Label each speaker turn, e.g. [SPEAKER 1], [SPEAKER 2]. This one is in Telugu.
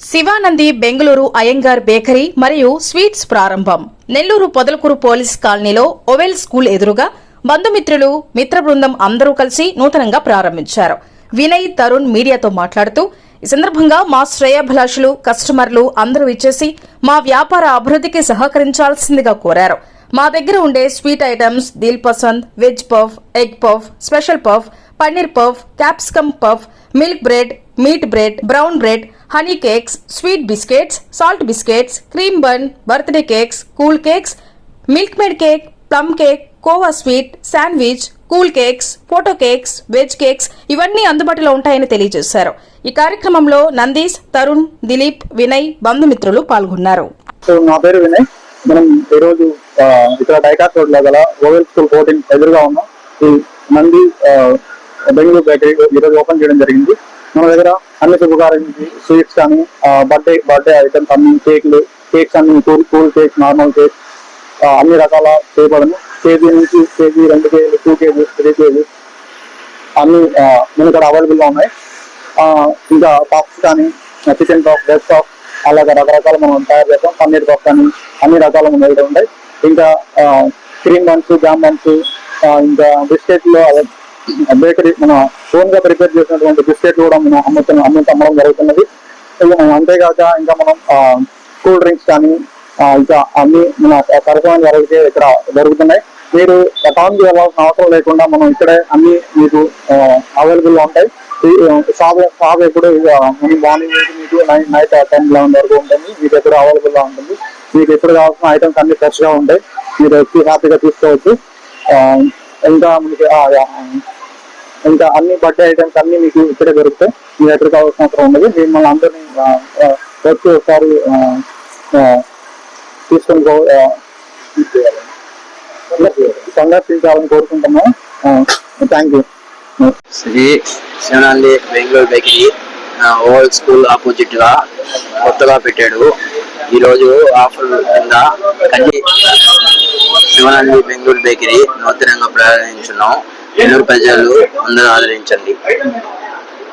[SPEAKER 1] శివానంది బెంగళూరు అయ్యంగార్ బేకరీ మరియు స్వీట్స్ ప్రారంభం. నెల్లూరు పొదలకూరు పోలీస్ కాలనీలో ఓవెల్ స్కూల్ ఎదురుగా బంధుమిత్రులు మిత్ర బృందం అందరూ కలిసి నూతనంగా ప్రారంభించారు. వినయ్ తరుణ్ మీడియాతో మాట్లాడుతూ ఈ సందర్భంగా మా శ్రేయభిలాషులు కస్టమర్లు అందరూ ఇచ్చేసి మా వ్యాపార అభివృద్ధికి సహకరించాల్సిందిగా కోరారు. మా దగ్గర ఉండే sweet items dil pasand veg puff egg puff special puff paneer puff capsicum puff milk bread meat bread brown bread honey cakes sweet biscuits salt biscuits cream bun birthday cakes cool cakes milk made cake plum cake kova sweet sandwich cool cakes photo cakes veg cakes ఇవన్నీ అందుబాటులో ఉంటాయని తెలియజేశారు. ఈ కార్యక్రమంలో నందీష్ తరుణ్ దిలీప్ వినయ్ బంధుమిత్రులు పాల్గొన్నారు.
[SPEAKER 2] సో నా పేరు వినయ్. మనం ఈరోజు ఆ, ఇక్కడ డైకాట్ రోడ్లో గల ఓవెల్ స్కూల్ ఫోర్టీన్ ఎదురుగా ఉన్నాం. ఈ నంది బెంగళూరు బేకరీ ఈరోజు ఓపెన్ చేయడం జరిగింది. మన దగ్గర అన్ని శుభకార్యానికి స్వీట్స్ కానీ బర్త్డే బర్త్డే ఐటమ్స్ అన్ని కేక్లు కేక్స్ అన్ని cool cool cake normal cake అన్ని రకాల చేయబడను. కేజీ నుంచి కేజీ రెండు కేజీలు టూ కేజీ త్రీ కేజీ అన్ని మన ఇక్కడ అవైలబుల్గా ఉన్నాయి. ఇంకా పఫ్స్ కానీ చికెన్ పఫ్ వెజ్ పఫ్ అలాగే రకరకాల మనం తయారు చేస్తాం. పన్నీర్ పఫ్ కానీ అన్ని రకాల మన దగ్గర ఉంటాయి. ఇంకా క్రీమ్ బన్స్ జామ్ బన్స్ ఇంకా బిస్కెట్లు బేకరీ మన ఓన్గా ప్రిపేర్ చేసినటువంటి బిస్కెట్లు కూడా మనం అమ్ముతున్న అమ్ముతూ అమ్మడం జరుగుతున్నది. అంతేకాక ఇంకా మనం కూల్ డ్రింక్స్ కానీ ఇంకా అన్ని మన సరఫరా జరిగితే ఇక్కడ జరుగుతున్నాయి. మీరు టౌన్ వెళ్ళాల్సిన అవసరం లేకుండా మనం ఇక్కడే అన్ని మీకు అవైలబుల్గా ఉంటాయి. షాప్ షాప్ ఎప్పుడు మార్నింగ్ నుంచి మీకు నైట్ నైట్ టెన్ లెవెన్ వరకు ఉంటుంది. మీకు ఎప్పుడు అవైలబుల్గా ఉంటుంది. మీకు ఎప్పుడు కావాల్సిన ఐటమ్స్ అన్ని ఫ్రెష్గా ఉంటాయి. మీరు వచ్చి హ్యాపీగా తీసుకోవచ్చు. ఇంకా మనకి ఇంకా అన్ని బర్త్డే ఐటమ్స్ అన్ని మీకు ఇక్కడే దొరుకుతాయి. మీ ఎక్కడ కావాల్సిన అవసరం ఉండదు. మిమ్మల్ని అందరినీ వచ్చి ఒకసారి తీసుకొని సందర్శించాలని కోరుకుంటున్నాం thank you
[SPEAKER 3] Shri Sivanandi Bengaluru bakery old school ఆపోజిట్గా కొత్తగా పెట్టాడు. ఈ రోజు ఆఫర్ కింద కంది శివనాంది బెంగళూరు బేకరీ నూతనంగా ప్రారంభించున్నాం. నెల్లూరు ప్రజలు అందరూ ఆదరించండి.